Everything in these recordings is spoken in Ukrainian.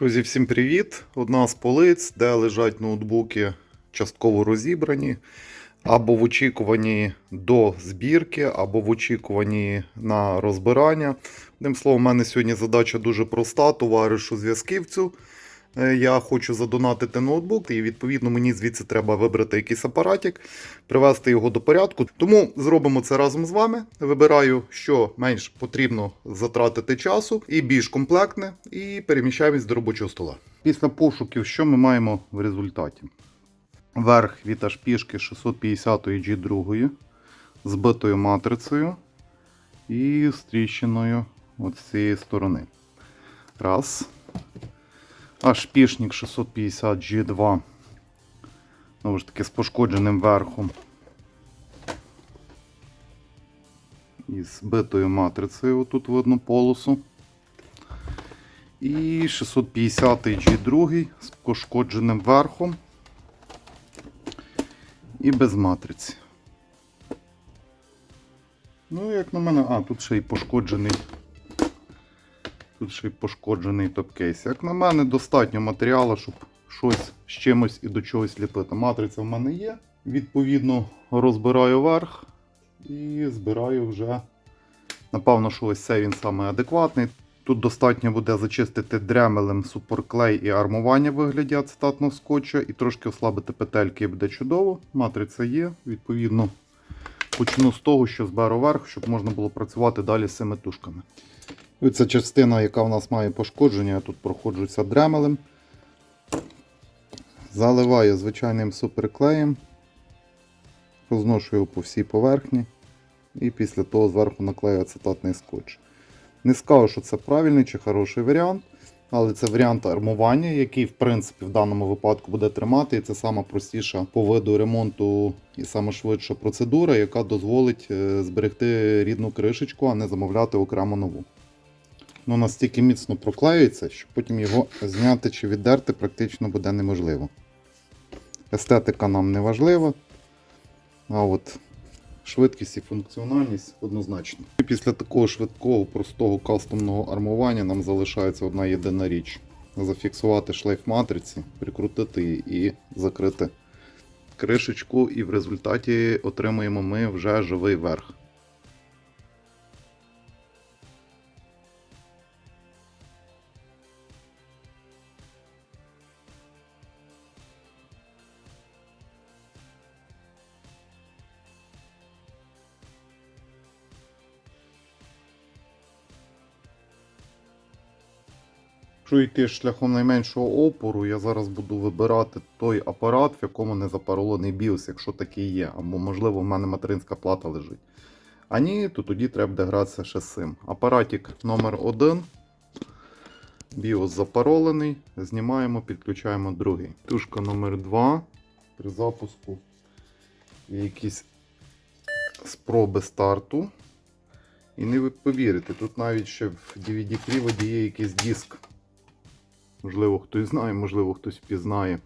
Друзі, всім привіт! Одна з полиць, де лежать ноутбуки частково розібрані, або в очікуванні до збірки, або в очікуванні на розбирання. Одним словом, у мене сьогодні задача дуже проста: товаришу зв'язківцю. Е, Я хочу задонатити ноутбук, і відповідно мені звідси треба вибрати якийсь апаратик, привести його до порядку. Тому зробимо це разом з вами. Вибираю, що менш потрібно затратити часу, і більш комплектне, і переміщаємось до робочого стола. Після пошуків, що ми маємо в результаті? Верх від пішки 650 G2 з битою матрицею і з тріщиною з цієї сторони. Раз. Аж пішник 650 G2. Знову ж таки, з пошкодженим верхом. І з битою матрицею тут видно полосу. І 650 G2 з пошкодженим верхом. І без матриці. Ну, як на мене, а, тут ще й пошкоджений. Тут ще й пошкоджений топкейс. Як на мене, достатньо матеріалу, щоб щось з чимось і до чогось ліпити. Матриця в мене є. Відповідно, розбираю верх і збираю вже. Напевно, що ось це він саме адекватний. Тут достатньо буде зачистити дремелем суперклей і армування в вигляді ацетатного скотча, і трошки ослабити петельки і буде чудово. Матриця є. Відповідно, почну з того, що зберу верх, щоб можна було працювати далі з цими тушками. Ось ця частина, яка в нас має пошкодження, я тут проходжуся дремелем. Заливаю звичайним суперклеєм, розношу його по всій поверхні. І після того зверху наклею ацетатний скотч. Не скажу, що це правильний чи хороший варіант, але це варіант армування, який в принципі в даному випадку буде тримати. І це сама простіша по виду ремонту і сама швидша процедура, яка дозволить е, зберегти рідну кришечку, а не замовляти окремо нову. Ну, настільки міцно проклеюється, що потім його зняти чи віддерти практично буде неможливо. Естетика нам не важлива, а от швидкість і функціональність однозначно. І після такого швидкого, простого кастомного армування нам залишається одна єдина річ: зафіксувати шлейф матриці, прикрутити її і закрити кришечку, і в результаті отримуємо ми вже живий верх. Якщо йти шляхом найменшого опору, я зараз буду вибирати той апарат, в якому не запаролений BIOS, якщо такий є. Або, можливо, в мене материнська плата лежить. А ні, то тоді треба буде гратися ще з цим. Апаратик номер 1 BIOS запаролений. Знімаємо, підключаємо другий. Тушка номер 2 При запуску є якісь спроби старту. І не ви повірите, тут навіть ще в DVD-приводі є якийсь диск. Можливо, хтось знає, можливо, хтось впізнає.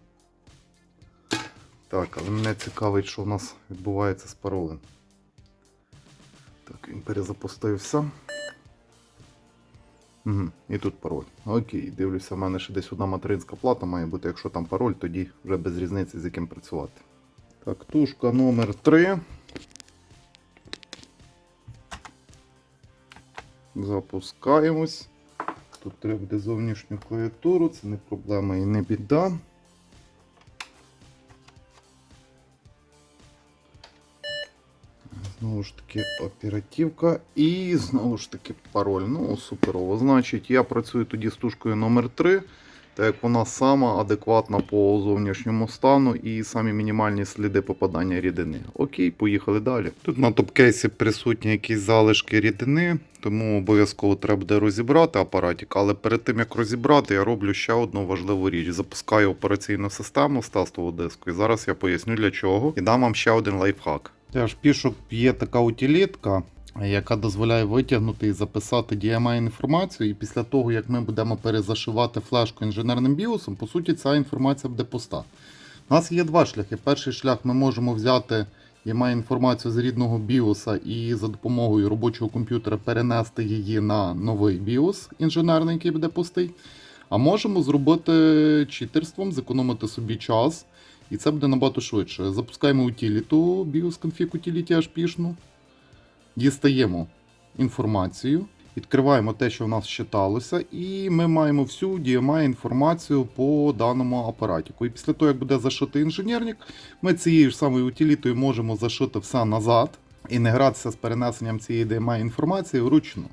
Так, але мене цікавить, що у нас відбувається з паролем. Так, він перезапустився. Угу, і тут пароль. Окей, дивлюся, в мене ще десь одна материнська плата має бути. Якщо там пароль, тоді вже без різниці з яким працювати. Так, тушка номер 3. Запускаємось. Тут треба буде зовнішню клавіатуру, це не проблема і не біда. Знову ж таки, оперативка і знову ж таки пароль. Ну, суперово. Значить, я працюю тоді з тушкою номер 3 так як вона сама адекватна по зовнішньому стану і самі мінімальні сліди попадання рідини. Окей, поїхали далі. Тут на топкейсі присутні якісь залишки рідини, тому обов'язково треба буде розібрати апаратик. Але перед тим як розібрати, я роблю ще одну важливу річ. Запускаю операційну систему з тестового диску. І зараз я поясню для чого. І дам вам ще один лайфхак. Теж пішок є така утилітка, яка дозволяє витягнути і записати DMI інформацію. І після того, як ми будемо перезашивати флешку інженерним біосом, по суті, ця інформація буде пуста. У нас є два шляхи. Перший шлях ми можемо взяти DMI інформацію з рідного біоса і за допомогою робочого комп'ютера перенести її на новий біос інженерний, який буде пустий. А можемо зробити читерством, зекономити собі час, і це буде набагато швидше. Запускаємо утиліту, BIOS config utility HP-шну, дістаємо інформацію, відкриваємо те, що в нас считалося, і ми маємо всю DMI інформацію по даному апаратіку. І після того, як буде зашитий інженерник, ми цією ж самою утилітою можемо зашити все назад і не гратися з перенесенням цієї DMI інформації вручну.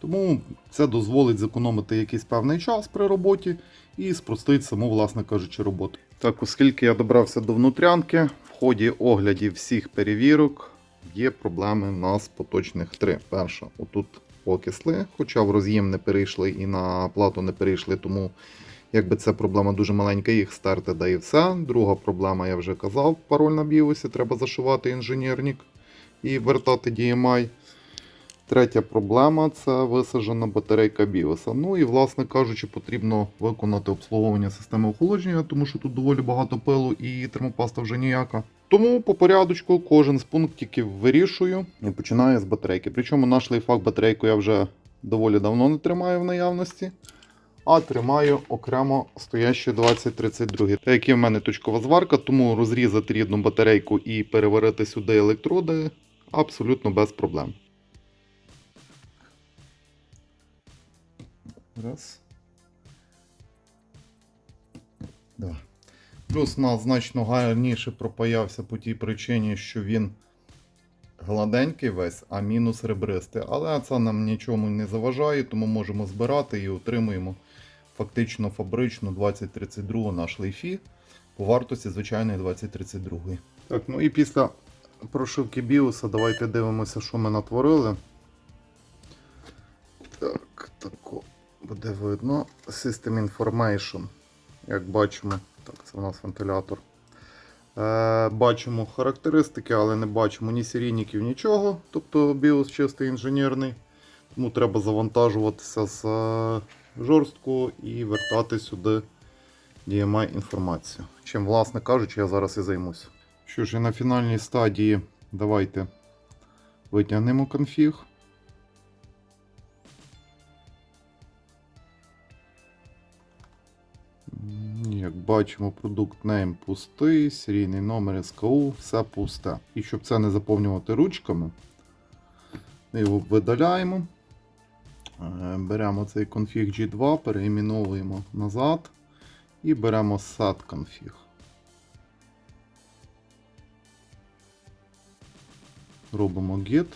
Тому це дозволить зекономити якийсь певний час при роботі і спростить саму, власне кажучи, роботу. Так, оскільки я добрався до внутрянки, в ході оглядів всіх перевірок є проблеми в нас поточних три. Перша, отут окисли, хоча в роз'єм не перейшли і на плату не перейшли, тому якби це проблема дуже маленька, їх стерти, да і все. Друга проблема, я вже казав, пароль на біосі, треба зашивати інженерник і вертати DMI. Третя проблема це висаджена батарейка біоса. Ну і, власне кажучи, потрібно виконати обслуговування системи охолодження, тому що тут доволі багато пилу і термопаста вже ніяка. Тому по порядочку кожен з пунктиків вирішую і починаю з батарейки. Причому наш лайфхак батарейку я вже доволі давно не тримаю в наявності. А тримаю окремо стоящі 2032. Так як є в мене точкова зварка, тому розрізати рідну батарейку і переварити сюди електроди абсолютно без проблем. Раз. Два. Плюс у нас значно гарніше пропаявся по тій причині, що він гладенький весь, а мінус ребристий. Але це нам нічому не заважає, тому можемо збирати і отримуємо фактично фабричну 2032 на шлейфі по вартості звичайної 2032. Так, ну і після прошивки біоса давайте дивимося, що ми натворили. Так, тако буде видно. System Information. Як бачимо, так, це у нас вентилятор. Е, бачимо характеристики, але не бачимо ні серійників, нічого. Тобто BIOS чистий інженерний. Тому треба завантажуватися з е, жорстку і вертати сюди DMI інформацію. Чим, власне кажучи, я зараз і займуся. Що ж, і на фінальній стадії давайте витягнемо конфіг. Бачимо, продукт name пустий, серійний номер СКУ, все пусте. І щоб це не заповнювати ручками, ми його видаляємо. Е, Беремо цей config G2, переіменовуємо назад і беремо set. Робимо git.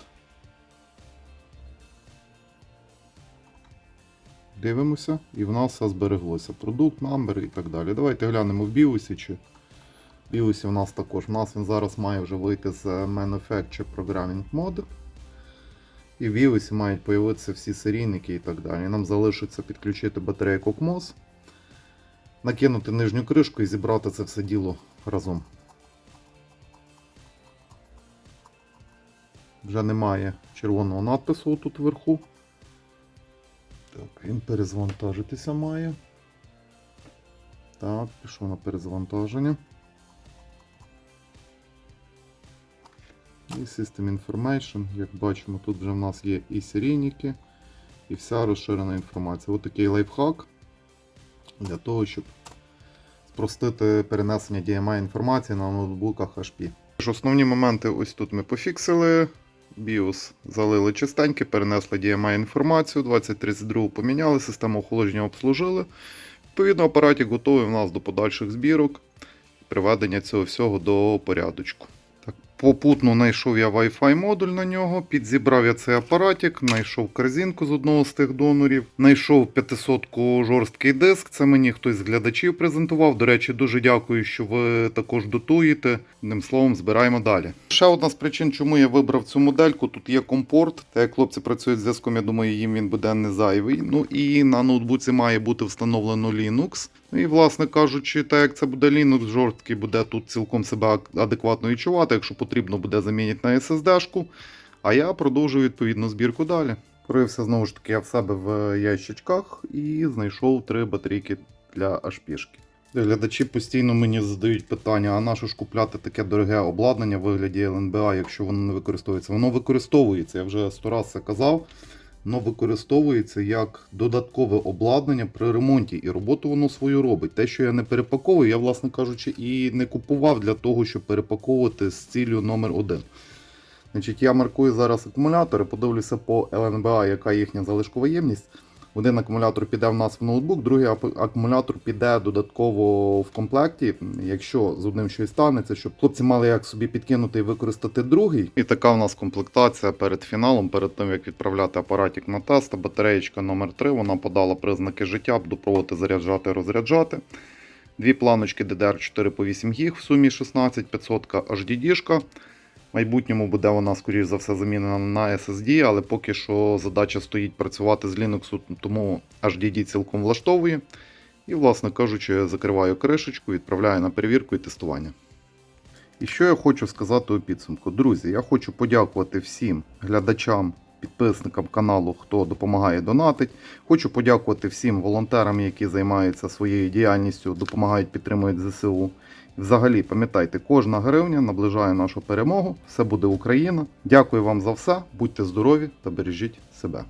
Дивимося, і в нас все збереглося. Продукт, number і так далі. Давайте глянемо в BIOS, чи в в нас також. У нас він зараз має вже вийти з Manufacture Programming Mode. І в BIOS мають появитися всі серійники і так далі. Нам залишиться підключити батарейку CMOS, накинути нижню кришку і зібрати це все діло разом. Вже немає червоного надпису тут вверху. Так, він перезвантажитися має. Так, пішов на перезвантаження. І System Information. Як бачимо, тут вже в нас є і серійники, і вся розширена інформація. Ось такий лайфхак для того, щоб спростити перенесення DMI інформації на ноутбуках HP. Основні моменти ось тут ми пофіксили. BIOS залили чистеньки, перенесли DMI інформацію, 2032 поміняли, систему охолодження обслужили. Відповідно, апаратик готовий в нас до подальших збірок, приведення цього всього до порядочку. Попутно знайшов я Wi-Fi модуль на нього, підзібрав я цей апаратик, знайшов корзинку з одного з тих донорів, знайшов 500-ку жорсткий диск. Це мені хтось з глядачів презентував. До речі, дуже дякую, що ви також дотуєте. Одним словом, збираємо далі. Ще одна з причин, чому я вибрав цю модельку. Тут є компорт. Та як хлопці працюють з зв'язком, я думаю, їм він буде не зайвий. Ну і на ноутбуці має бути встановлено Linux. І, власне кажучи, так як це буде Linux, жорсткий буде тут цілком себе адекватно відчувати. Якщо потрібно буде замінити на SSD-шку. А я продовжую відповідну збірку далі. Порився знову ж таки я в себе в ящичках і знайшов три батарейки для HP-шки. Глядачі постійно мені задають питання: а на що ж купляти таке дороге обладнання в вигляді ЛНБА, якщо воно не використовується? Воно використовується, я вже сто раз це казав. Воно використовується як додаткове обладнання при ремонті, і роботу воно свою робить. Те, що я не перепаковую, я, власне кажучи, і не купував для того, щоб перепаковувати з ціллю номер один. Значить, я маркую зараз акумулятори, подивлюся по ЛНБА, яка їхня залишкова ємність. Один акумулятор піде в нас в ноутбук, другий акумулятор піде додатково в комплекті. Якщо з одним щось станеться, щоб хлопці мали як собі підкинути і використати другий. І така в нас комплектація перед фіналом, перед тим як відправляти апаратик на тест. Батареєчка номер 3 вона подала признаки життя, буду заряджати, розряджати. Дві планочки DDR4 по 8 ГБ, в сумі 16500 HDD-шка. В майбутньому буде вона, скоріш за все, замінена на SSD, але поки що задача стоїть працювати з Linux, тому HDD цілком влаштовує. І, власне кажучи, закриваю кришечку, відправляю на перевірку і тестування. І що я хочу сказати у підсумку? Друзі, я хочу подякувати всім глядачам, підписникам каналу, хто допомагає донатить. Хочу подякувати всім волонтерам, які займаються своєю діяльністю, допомагають, підтримують ЗСУ. Взагалі, пам'ятайте, кожна гривня наближає нашу перемогу. Все буде Україна. Дякую вам за все. Будьте здорові та бережіть себе.